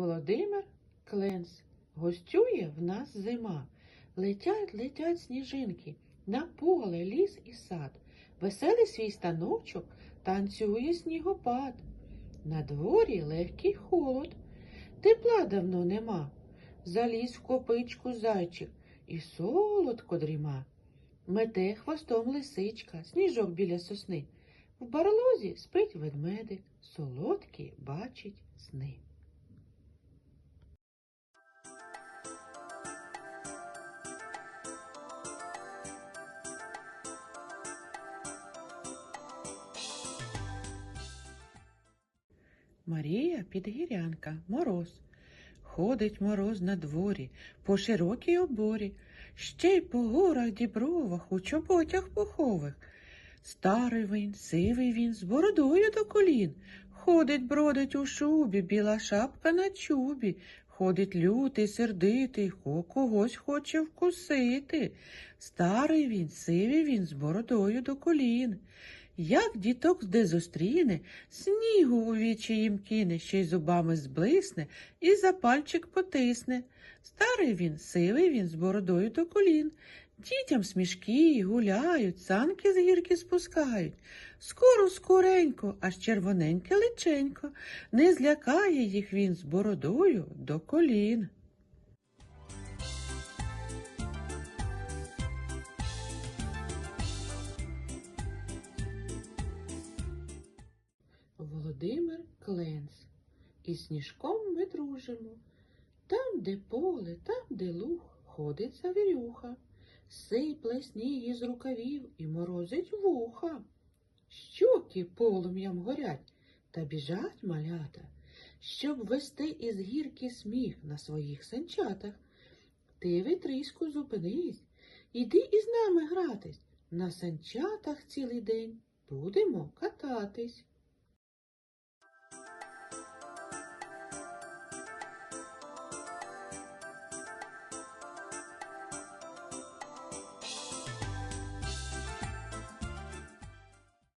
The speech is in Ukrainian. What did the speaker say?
Володимир Кленс. Гостює в нас зима. Летять, летять сніжинки, на поле, ліс і сад. Веселий свій станочок танцює снігопад. На дворі легкий холод, тепла давно нема. Заліз в копичку зайчик і солодко дріма. Мете хвостом лисичка, сніжок біля сосни. В барлозі спить ведмедик, солодкі бачить сни. Марія підгірянка, мороз. Ходить мороз на дворі, по широкій оборі, ще й по горах дібровах, у чоботях пухових. Старий він, сивий він, з бородою до колін. Ходить, бродить у шубі, біла шапка на чубі. Ходить лютий, сердитий, когось хоче вкусити. Старий він, сивий він, з бородою до колін. Як діток де зустріне, снігу у вічі їм кине, ще й зубами зблисне і за пальчик потисне. Старий він, сивий він, з бородою до колін. Дітям смішки гуляють, санки з гірки спускають. Скоро, скоренько, аж червоненьке личенько. Не злякає їх він з бородою до колін. Володимир Кленс. Із сніжком ми дружимо. Там, де поле, там, де луг, ходить завірюха, сипле сніг із рукавів і морозить вуха. Щоки полум'ям горять та біжать малята, щоб вести із гірки сміх на своїх санчатах. Ти, витріську, зупинись, іди із нами гратись. На санчатах цілий день будемо кататись.